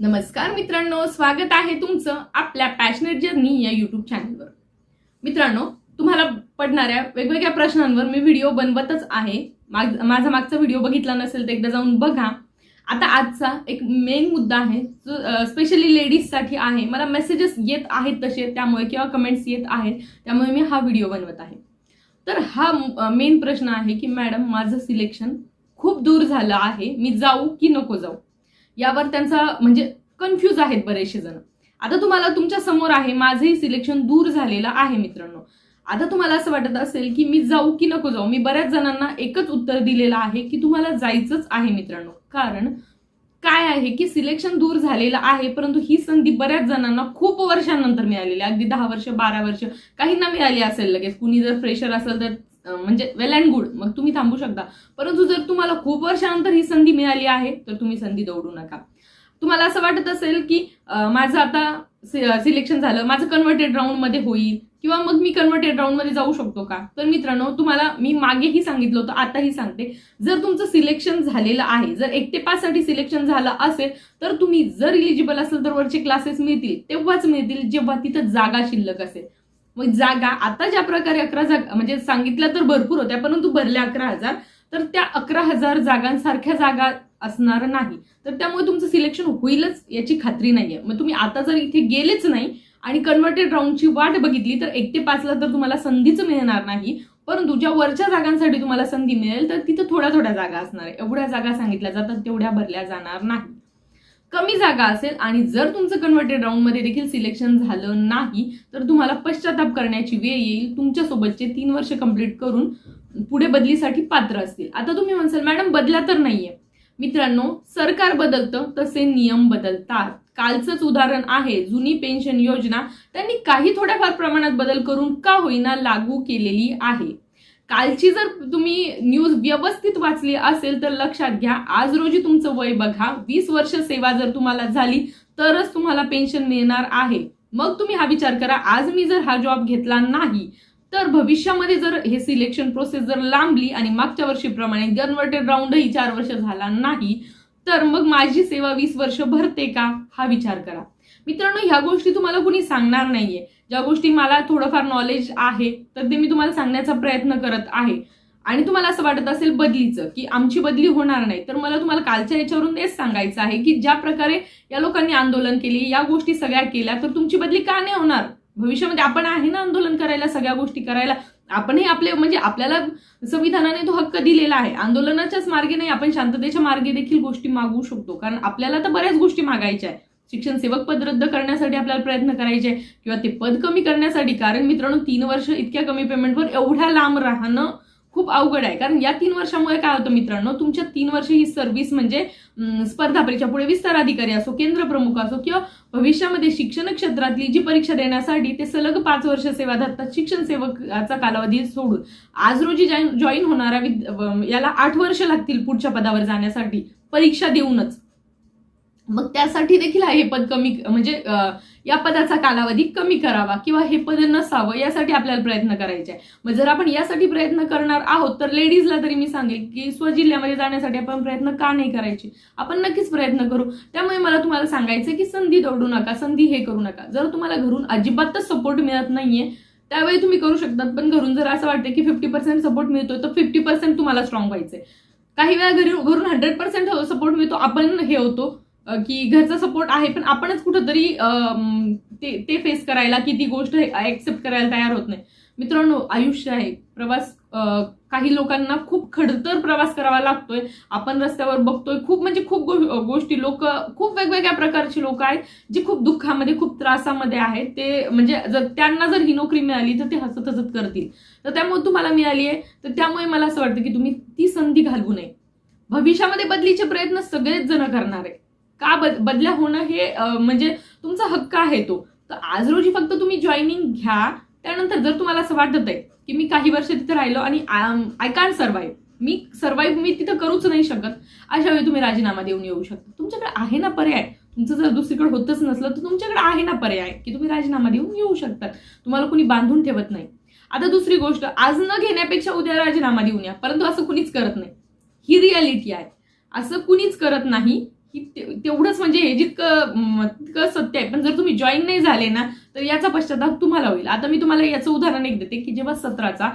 नमस्कार मित्रांनो स्वागत आहे तुमचं आपल्या पॅशनेट जर्नी या युट्यूब चॅनलवर मित्रांनो तुम्हाला पडणाऱ्या वेगवेगळ्या प्रश्नांवर मी व्हिडिओ बनवतच आहे. माग माझा मागचा व्हिडिओ बघितला नसेल तर एकदा जाऊन बघा. आता आजचा एक मेन मुद्दा आहे जो स्पेशली लेडीजसाठी आहे. मला मेसेजेस येत आहेत तसे त्यामुळे किंवा कमेंट्स येत आहेत त्यामुळे मी हा व्हिडिओ बनवत आहे. तर हा मेन प्रश्न आहे की मॅडम माझं सिलेक्शन खूप दूर झालं आहे. मी जाऊ की नको जाऊ? यावर त्यांचा म्हणजे कन्फ्यूज आहेत बरेचसे जण. आता तुम्हाला तुमच्यासमोर आहे माझंही सिलेक्शन दूर झालेलं आहे मित्रांनो. आता तुम्हाला असं वाटत असेल की मी जाऊ की नको जाऊ मी बऱ्याच जणांना एकच उत्तर दिलेलं आहे की तुम्हाला जायचंच आहे मित्रांनो. कारण काय आहे की सिलेक्शन दूर झालेलं आहे परंतु ही संधी बऱ्याच जणांना खूप वर्षांनंतर मिळालेली अगदी दहा वर्ष बारा वर्ष काहींना मिळाली असेल लगेच. कुणी जर फ्रेशर असेल तर म्हणजे वेल अँड गुड मग तुम्ही थांबू शकता. परंतु जर तुम्हाला खूप वर्षानंतर ही संधी मिळाली आहे तर तुम्ही संधी दौडू नका. तुम्हाला असं वाटत असेल की माझं आता सिलेक्शन झालं माझं कन्व्हर्टेड राऊंडमध्ये होईल किंवा मग मी कन्व्हर्टेड राऊंडमध्ये जाऊ शकतो का? तर मित्रांनो तुम्हाला मी मागेही सांगितलं होतं आताही सांगते. जर तुमचं सिलेक्शन झालेलं आहे जर एक ते पाचसाठी सिलेक्शन झालं असेल तर तुम्ही जर इलिजिबल असेल तर वरचे क्लासेस मिळतील तेव्हाच मिळतील जेव्हा तिथं जागा शिल्लक असेल. मग जागा आता ज्या प्रकारे अकरा जागा म्हणजे सांगितल्या तर भरपूर होत्या परंतु भरल्या अकरा हजार तर त्या अकरा हजार जागांसारख्या जागा असणार नाही. तर त्यामुळे तुमचं सिलेक्शन होईलच याची खात्री नाहीये. मग तुम्ही आता जर इथे गेलेच नाही आणि कन्व्हर्टेड राऊंडची वाट बघितली तर एक ते पाचला तर तुम्हाला संधीच मिळणार नाही. परंतु ज्या वरच्या जागांसाठी तुम्हाला संधी मिळेल तर तिथं थोड्या थोड्या जागा असणार आहे. एवढ्या जागा सांगितल्या जातात तेवढ्या भरल्या जाणार नाही. कमी जागा असेल आणि जर तुमचं कन्व्हर्टेड राऊंडमध्ये देखील सिलेक्शन झालं नाही तर तुम्हाला पश्चाताप करण्याची वेळ येईल. तुमच्यासोबतचे तीन वर्ष कंप्लीट करून पुढे बदलीसाठी पात्र असतील. आता तुम्ही म्हणसाल मॅडम बदला तर नाहीये. मित्रांनो सरकार बदलतं तसे नियम बदलतात. कालचंच उदाहरण आहे जुनी पेन्शन योजना. त्यांनी काही थोड्याफार प्रमाणात बदल करून का होईना लागू केलेली आहे. कालची जर तुम्ही न्यूज व्यवस्थित वाचली असेल तर लक्षात घ्या. आज रोजी तुमचं वय बघा. वीस वर्ष सेवा जर तुम्हाला झाली तरच तुम्हाला पेन्शन मिळणार आहे. मग तुम्ही हा विचार करा आज मी जर हा जॉब घेतला नाही तर भविष्यामध्ये जर हे सिलेक्शन प्रोसेस जर लांबली आणि मागच्या वर्षीप्रमाणे गनवर्टेड राऊंडही चार वर्ष झाला नाही तर मग माझी सेवा वीस वर्ष भरते का? हा विचार करा. मित्रांनो ह्या गोष्टी तुम्हाला कुणी सांगणार नाहीये. ज्या गोष्टी मला थोडंफार नॉलेज आहे तर ते मी तुम्हाला सांगण्याचा प्रयत्न करत आहे. आणि तुम्हाला असं वाटत असेल बदलीचं की आमची बदली होणार नाही तर मला तुम्हाला कालच्या याच्यावरून तेच सांगायचं आहे की ज्या प्रकारे या लोकांनी आंदोलन केली या गोष्टी सगळ्या केल्या तर तुमची बदली का नाही होणार? भविष्यामध्ये आपण आहे ना आंदोलन करायला सगळ्या गोष्टी करायला? आपणही आपले म्हणजे आपल्याला संविधानाने तो हक्क दिलेला आहे. आंदोलनाच्याच मार्गे नाही आपण शांततेच्या मार्गे देखील गोष्टी मागवू शकतो. कारण आपल्याला तर बऱ्याच गोष्टी मागायच्या आहे शिक्षण सेवक पद रद्द करण्यासाठी आपल्याला प्रयत्न करायचे किंवा ते पद कमी करण्यासाठी कारण मित्रांनो तीन वर्ष इतक्या कमी पेमेंटवर एवढ्या लांब राहणं खूप अवघड आहे. कारण या तीन वर्षामुळे काय होतं मित्रांनो तुमच्या तीन वर्ष ही सर्व्हिस म्हणजे स्पर्धा परीक्षा पुढे विस्तार अधिकारी असो केंद्र प्रमुख असो किंवा भविष्यामध्ये शिक्षण क्षेत्रातली जी परीक्षा देण्यासाठी ते सलग पाच वर्ष सेवा धरतात शिक्षण सेवकाचा कालावधी सोडून. आज रोजी जॉईन होणारा याला आठ वर्ष लागतील पुढच्या पदावर जाण्यासाठी परीक्षा देऊनच. मग त्यासाठी देखील हे पद कमी म्हणजे या पदाचा कालावधी कमी करावा किंवा हे पद नसावं यासाठी आपल्याला प्रयत्न करायचे आहे मग जर आपण यासाठी प्रयत्न करणार आहोत तर लेडीजला तरी मी सांगेल की स्वजिल्ह्यामध्ये जाण्यासाठी आपण प्रयत्न का नाही करायचे? आपण नक्कीच प्रयत्न करू. त्यामुळे मला तुम्हाला सांगायचं की संधी दौडू नका संधी हे करू नका. जर तुम्हाला घरून अजिबातच सपोर्ट मिळत नाहीये त्यावेळी तुम्ही करू शकतात. पण घरून जर असं वाटतं की फिफ्टी पर्सेंट सपोर्ट मिळतोय तर फिफ्टी पर्सेंट तुम्हाला स्ट्रॉंग व्हायचंय. काही वेळा घरी घरून हंड्रेड पर्सेंट सपोर्ट मिळतो आपण हे होतो. की घरचा सपोर्ट आहे पण आपणच कुठंतरी ते ते फेस करायला की ती गोष्ट ऍक्सेप्ट करायला तयार होत नाही. मित्रांनो आयुष्य आहे. प्रवास काही लोकांना खूप खडतर प्रवास करावा लागतोय. आपण रस्त्यावर बघतोय. खूप म्हणजे खूप गो- गोष्टी लोक खूप वेगवेगळ्या प्रकारची लोक आहेत जी खूप दुःखामध्ये खूप त्रासामध्ये आहेत. ते म्हणजे जर त्यांना जर ही नोकरी मिळाली तर ते हसत हसत करतील. तर त्यामुळे तुम्हाला मिळाली आहे. तर त्यामुळे मला असं वाटतं की तुम्ही ती संधी घालवू नये. भविष्यामध्ये बदलीचे प्रयत्न सगळेच जण करणार आहे. का बद बदल्या होणं हे म्हणजे तुमचा हक्क आहे तो. तर आज रोजी फक्त तुम्ही जॉईनिंग घ्या. त्यानंतर जर तुम्हाला असं वाटत आहे की मी काही वर्ष तिथे राहिलो आणि आय कॅन सर्वाईव्ह मी सर्वाईव्ह मी तिथं करूच नाही शकत. अशा वेळी तुम्ही राजीनामा देऊन येऊ शकता. तुमच्याकडे आहे ना पर्याय? तुमचं जर दुसरीकडे होतच नसलं तर तुमच्याकडे आहे ना पर्याय की तुम्ही राजीनामा देऊन येऊ शकतात तुम्हाला कुणी बांधून ठेवत नाही. आता दुसरी गोष्ट आज न घेण्यापेक्षा उद्या राजीनामा देऊन या. परंतु असं कुणीच करत नाही. ही रियालिटी आहे. असं कुणीच करत नाही. की ते- तेवढंच म्हणजे हे जितकं तितकं सत्य आहे. पण जर तुम्ही जॉईन नाही झाले ना तर याचा पश्चाताप तुम्हाला होईल. आता मी तुम्हाला याचं उदाहरण एक देते की जेव्हा सत्राचा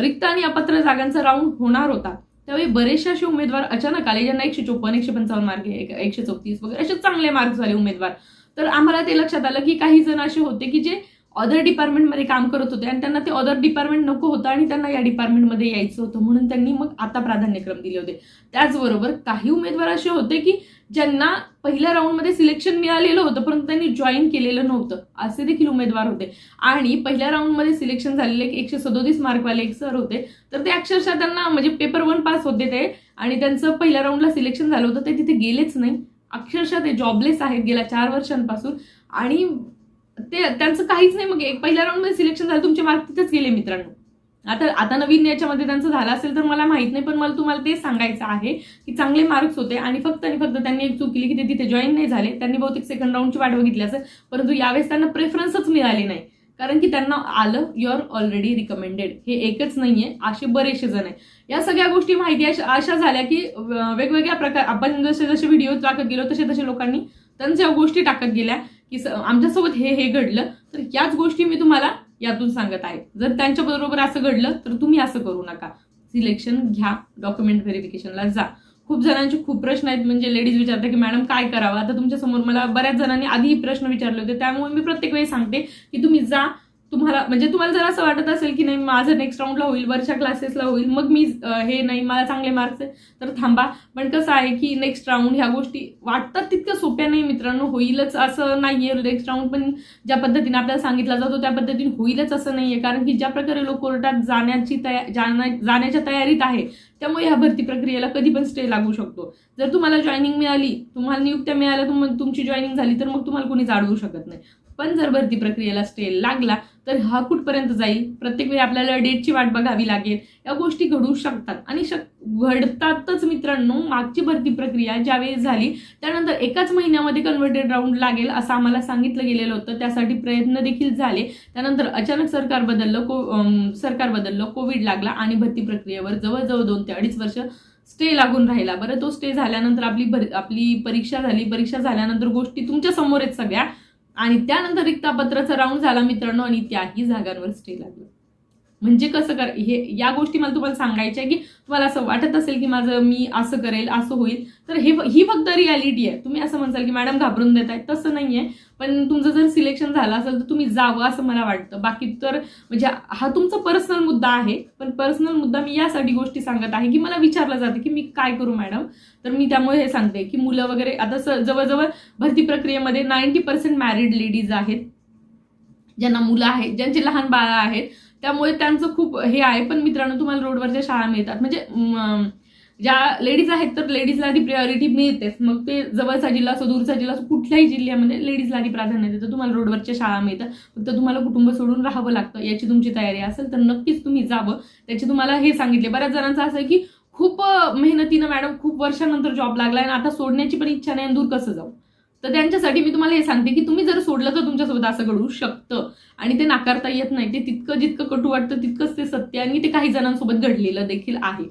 रिक्त आणि अपात्र जागांचा राऊंड होणार होता त्यावेळी बरेचसे असे उमेदवार अचानक आले ज्यांना एकशे चोपन्न एकशे पंचावन्न मार्क आहे एकशे चौतीस वगैरे असे चांगले मार्क झाले उमेदवार. तर आम्हाला ते लक्षात आलं की काही जण असे होते की जे अदर डिपार्टमेंटमध्ये काम करत होते आणि त्यांना ते अदर डिपार्टमेंट नको होतं आणि त्यांना या डिपार्टमेंटमध्ये यायचं होतं. म्हणून त्यांनी मग आता प्राधान्यक्रम दिले होते. त्याचबरोबर काही उमेदवार असे होते की ज्यांना पहिल्या राऊंडमध्ये सिलेक्शन मिळालेलं होतं परंतु त्यांनी जॉईन केलेलं नव्हतं. असे देखील उमेदवार होते. आणि पहिल्या राऊंडमध्ये सिलेक्शन झालेले एकशे सदोतीस मार्कवाले एक सर होते. तर ते अक्षरशः त्यांना म्हणजे पेपर वन पास होते ते. आणि त्यांचं पहिल्या राऊंडला सिलेक्शन झालं होतं. ते तिथे गेलेच नाही. अक्षरशः ते जॉबलेस आहेत गेल्या चार वर्षांपासून. आणि ते त्यांचं काहीच नाही मग एक पहिल्या राऊंडमध्ये सिलेक्शन झालं तुमचे मार्क तिथेच गेले मित्रांनो. आता आता नवीन याच्यामध्ये त्यांचं झालं असेल तर मला माहीत नाही पण मला तुम्हाला ते सांगायचं आहे की चांगले मार्क्स होते आणि फक्त आणि फक्त त्यांनी एक चूक केली की ते तिथे जॉईन नाही झाले. त्यांनी बहुतेक सेकंड राऊंडची वाट बघितली असेल परंतु यावेळेस त्यांना प्रेफरन्सच मिळाली नाही. कारण की त्यांना आलं युअर ऑलरेडी रिकमेंडेड हे एकच नाहीये असे बरेचसे जण आहे या सगळ्या गोष्टी माहिती अशा अशा झाल्या की वेगवेगळ्या प्रकार आपण जसे जसे व्हिडिओ टाकत गेलो तसे तसे लोकांनी त्यांच्या गोष्टी टाकत गेल्या. की आमच्यासोबत हे हे घडलं तर याच गोष्टी मी तुम्हाला यातून सांगत आहे. जर त्यांच्या बरोबर असं घडलं तर तुम्ही असं करू नका. सिलेक्शन घ्या डॉक्युमेंट व्हेरिफिकेशनला जा. खूप जणांचे खूप प्रश्न आहेत म्हणजे लेडीज विचारतात की मॅडम काय करावं? आता तुमच्यासमोर मला बऱ्याच जणांनी आधी प्रश्न विचारले होते. त्यामुळे मी प्रत्येक वेळी सांगते की तुम्ही जा तुम्हाला म्हणजे तुम्हाला जर असं वाटत असेल की नाही माझं नेक्स्ट राऊंडला होईल वरच्या क्लासेसला होईल मग मी हे नाही मला चांगले मार्क्स आहे तर थांबा. पण कसं आहे की नेक्स्ट राऊंड ह्या गोष्टी वाटतात तितक्या सोप्या नाही मित्रांनो होईलच असं नाही आहे नेक्स्ट राऊंड पण ज्या पद्धतीने आपल्याला सांगितला जातो त्या पद्धतीने होईलच असं नाही आहे कारण की ज्या प्रकारे लोक कोर्टात जाण्याची तया जाण्या- जाण्याच्या तयारीत आहे त्यामुळे ह्या भरती प्रक्रियेला कधी पण स्टे लागू शकतो. जर तुम्हाला जॉईनिंग मिळाली तुम्हाला नियुक्त्या मिळाल्या तुम- तुमची जॉईनिंग झाली तर मग तुम्हाला कोणी जाडवू शकत नाही. पण जर भरती प्रक्रियेला स्टे लागला तर हा कुठपर्यंत जाईल? प्रत्येक वेळी आपल्याला डेटची वाट बघावी लागेल. या गोष्टी घडू शकतात. आणि शक घडतातच मित्रांनो मागची भरती प्रक्रिया ज्यावेळी झाली त्यानंतर एकाच महिन्यामध्ये कन्व्हर्टेड राऊंड लागेल असं आम्हाला सांगितलं गेलेलं होतं. त्यासाठी प्रयत्न देखील झाले. त्यानंतर अचानक सरकार बदललं को सरकार बदललं कोविड लागला आणि भरती प्रक्रियेवर जवळजवळ दोन ते अडीच वर्ष स्टे लागून राहिला. बरं तो स्टे झाल्यानंतर आपली भर आपली परीक्षा झाली. परीक्षा झाल्यानंतर गोष्टी तुमच्यासमोर आहेत सगळ्या. आणि त्यानंतर रिक्तापत्राचा राऊंड झाला मित्रांनो आणि त्याही जागांवर स्टे लागलं. म्हणजे कसं कर हे या गोष्टी मला तुम्हाला सांगायच्या आहे की तुम्हाला असं वाटत असेल की माझं मी असं करेल असं होईल तर हे ही फक्त रियालिटी आहे. तुम्ही असं म्हणसाल की मॅडम घाबरून देत आहेत तसं नाही आहे पण तुमचं जर सिलेक्शन झालं असेल तर तुम्ही जावं असं मला वाटतं. बाकी तर म्हणजे हा तुमचा पर्सनल मुद्दा आहे पण पर्सनल मुद्दा मी यासाठी गोष्टी सांगत आहे की मला विचारलं जातं की मी काय करू मॅडम तर मी त्यामुळे हे सांगते की मुलं वगैरे आता जवळजवळ भरती प्रक्रियेमध्ये नाईन्टी पर्सेंट मॅरिड लेडीज आहेत. ज्यांना मुलं आहेत ज्यांचे लहान बाळं आहेत त्यामुळे त्यांचं खूप हे आहे. पण मित्रांनो तुम्हाला रोडवरच्या शाळा मिळतात. म्हणजे ज्या लेडीज आहेत तर लेडीजला आधी प्रायोरिटी मिळतेच. मग ते जवळचा जिल्हा असो दूरचा जिल्हा असो कुठल्याही जिल्ह्यामध्ये लेडीजला आधी प्राधान्य देतं तुम्हाला रोडवरच्या शाळा मिळतात. फक्त तुम्हाला कुटुंब सोडून राहावं लागतं. याची तुमची तयारी असेल तर नक्कीच तुम्ही जावं. त्याची तुम्हाला हे सांगितले. बऱ्याच जणांचं असं की खूप मेहनतीनं मॅडम खूप वर्षानंतर जॉब लागला आणि आता सोडण्याची पण इच्छा नाही आणि दूर कसं जाऊ? तर त्यांच्यासाठी मी तुम्हाला हे सांगते की तुम्ही जर सोडलं तर तुमच्यासोबत असं घडू शकतं. आणि ते नाकारता येत नाही. ते तितकं जितकं कटू वाटतं तितकंच ते सत्य आणि ते काही जणांसोबत घडलेलं देखील आहे.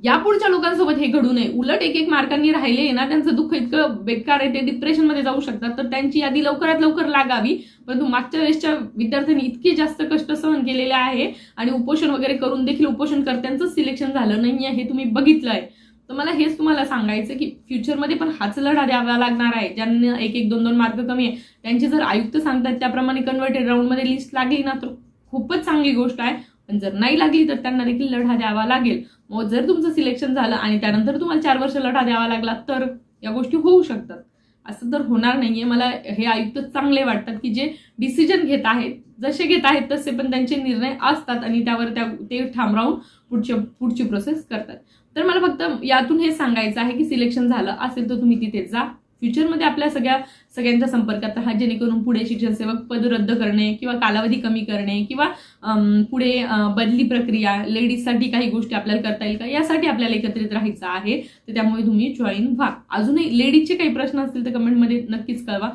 यापुढच्या लोकांसोबत हे घडू नये. उलट एक एक मार्कांनी राहिले ना त्यांचं दुःख इतकं बेकार आहे ते डिप्रेशनमध्ये जाऊ शकतात. तर त्यांची यादी लवकरात लवकर लागावी. परंतु मागच्या वेळेसच्या विद्यार्थ्यांनी इतके जास्त कष्ट सहन केलेले आहे. आणि उपोषण वगैरे करून देखील उपोषणकर्त्यांचं सिलेक्शन झालं नाही आहे हे तुम्ही बघितलं आहे तर मला हेच तुम्हाला सांगायचं की फ्युचरमध्ये पण हाच लढा द्यावा लागणार आहे. ज्यांना एक एक दोन दोन मार्क कमी आहे त्यांचे जर आयुक्त सांगतात त्याप्रमाणे कन्व्हर्टेड राऊंडमध्ये लिस्ट लागली ना तर खूपच चांगली गोष्ट आहे. पण जर नाही लागली तर त्यांना देखील लढा द्यावा लागेल. मग जर तुमचं सिलेक्शन झालं आणि त्यानंतर तुम्हाला चार वर्ष लढा द्यावा लागला तर या गोष्टी होऊ शकतात. असं तर होणार नाहीये. मला हे आयुक्त चांगले वाटतात की जे डिसिजन घेत आहेत जसे घेत आहेत तसे पण त्यांचे निर्णय असतात आणि त्यावर त्या ते ठाम राहून पुढच्या पुढची प्रोसेस करतात. तर मला फक्त यातून हे सांगायचं आहे की सिलेक्शन झालं असेल तर तुम्ही तिथे जा. फ्युचरमध्ये आपल्या सगळ्या सगळ्यांच्या संपर्कात राहा जेणेकरून पुढे शिक्षण सेवक पद रद्द करणे किंवा कालावधी कमी करणे किंवा पुढे बदली प्रक्रिया लेडीजसाठी काही गोष्टी आपल्याला करता येईल का? यासाठी आपल्याला एकत्रित राहायचं आहे. तर त्यामुळे तुम्ही जॉईन व्हा. अजूनही लेडीजचे काही प्रश्न असतील तर कमेंटमध्ये नक्कीच कळवा.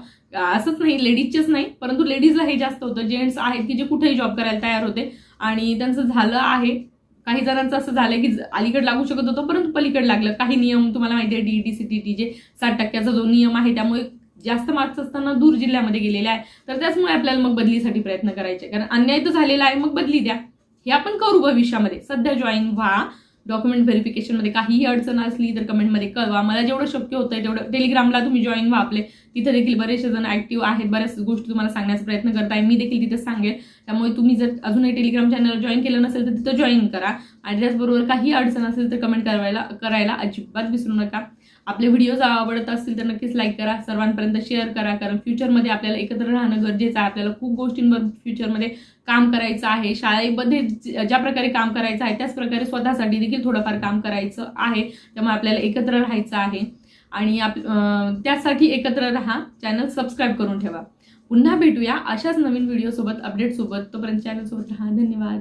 असंच नाही लेडीजचेच नाही परंतु लेडीजला हे जास्त होतं. जेंट्स आहेत की जे कुठेही जॉब करायला तयार होते. आणि त्यांचं झालं आहे. काही जणांचं असं झालं की अलीकडे लागू शकत होतं परंतु पलीकडे लागलं. काही नियम तुम्हाला माहिती आहे डीईटी सीटीटी जे साठ टक्क्याचा जो नियम आहे त्यामुळे जास्त मार्क्स असताना दूर जिल्ह्यामध्ये गेलेले आहे. तर त्याचमुळे आपल्याला मग बदलीसाठी प्रयत्न करायचे. कारण अन्याय तर झालेला आहे मग बदली द्या. हे आपण करू भविष्यामध्ये. सध्या जॉईन व्हा. डॉक्युमेंट व्हेरिफिकेशनमध्ये काहीही अडचण असली तर कमेंटमध्ये कळवा. मला जेवढं शक्य होतं तेवढं टेलिग्रामला तुम्ही जॉईन व्हा आपले. तिथे देखील बरेचसे जण ॲक्टिव्ह आहेत. बऱ्याच गोष्टी तुम्हाला सांगण्याचा प्रयत्न करताय. मी देखील तिथे सांगेल. त्यामुळे तुम्ही जर अजूनही टेलिग्राम चॅनल जॉईन केलं नसेल तर तिथं जॉईन करा. आणि त्याचबरोबर काही अडचण असेल तर कमेंट करायला करायला अजिबात विसरू नका. आपले व्हिडिओज आवडत असतील तर नक्कीच लाईक करा सर्वांपर्यंत शेअर करा कारण फ्युचरमध्ये आपल्याला एकत्र राहणं गरजेचं आहे. आपल्याला खूप गोष्टींवर फ्युचरमध्ये काम करायचं आहे. शाळेमध्ये ज्या प्रकारे काम करायचं आहे त्याच प्रकारे स्वतःसाठी देखील थोडंफार काम करायचं आहे. त्यामुळे आपल्याला एकत्र राहायचं आहे. आणि आप त्यासाठी एकत्र राहा. चॅनल सबस्क्राईब करून ठेवा. पुन्हा भेटूया अशाच नवीन व्हिडिओसोबत अपडेटसोबत तोपर्यंत चॅनलसोबत राहा. धन्यवाद.